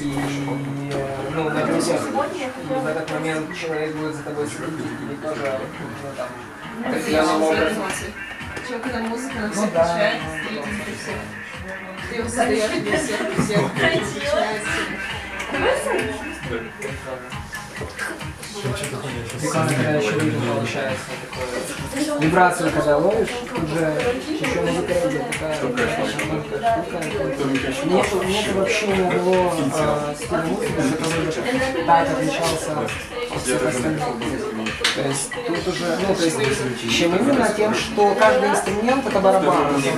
И ну, например, в этот момент человек будет за тобой следить, или тоже ну, там, определенным образом. Человек, когда музыка на Ну всех да. включает, стоит и все. Ты его создаешь, тебе всех, такое. Вибрацию, когда ловишь, тут же еще музыка идет, такая штука. Нету, нету вообще ни одного э, стиля музыки, который бы так отличался То есть тут уже, ну то есть, чем именно тем, что каждый инструмент это барабан. И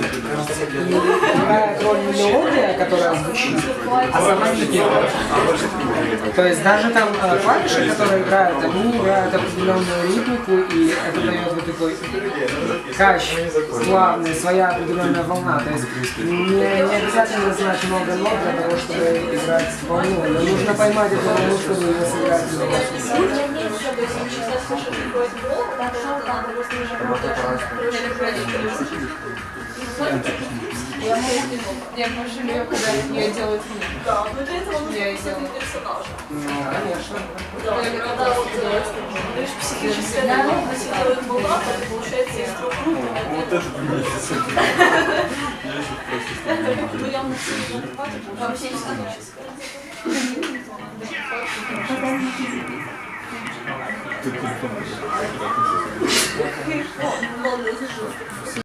играет роль не мелодия, которая звучит, а сама гитара. То есть даже там э, клавиши, которые играют, они играют определенную ритмику, и это дает вот такой кач плавный, своя определенная волна. То есть не, не обязательно знать много нот для того, чтобы играть волну, но нужно поймать эту волну, чтобы ее сыграть. Я больше люблю, когда ее делают мне. Да, но для этого нужно Я и просто делаю. персонаж. Ну, конечно. Да, когда вот говоришь, психическая нагрузка делает волна, то получается из трех групп. Вот это мне нравится. Ну, явно сильно хватит, вообще психическая. Тут телефон. Ладно, держу.